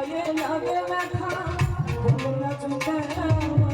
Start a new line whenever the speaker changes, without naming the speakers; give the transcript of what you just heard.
হৃদয়ে লাগে ব্যথা ভুল না চুকায়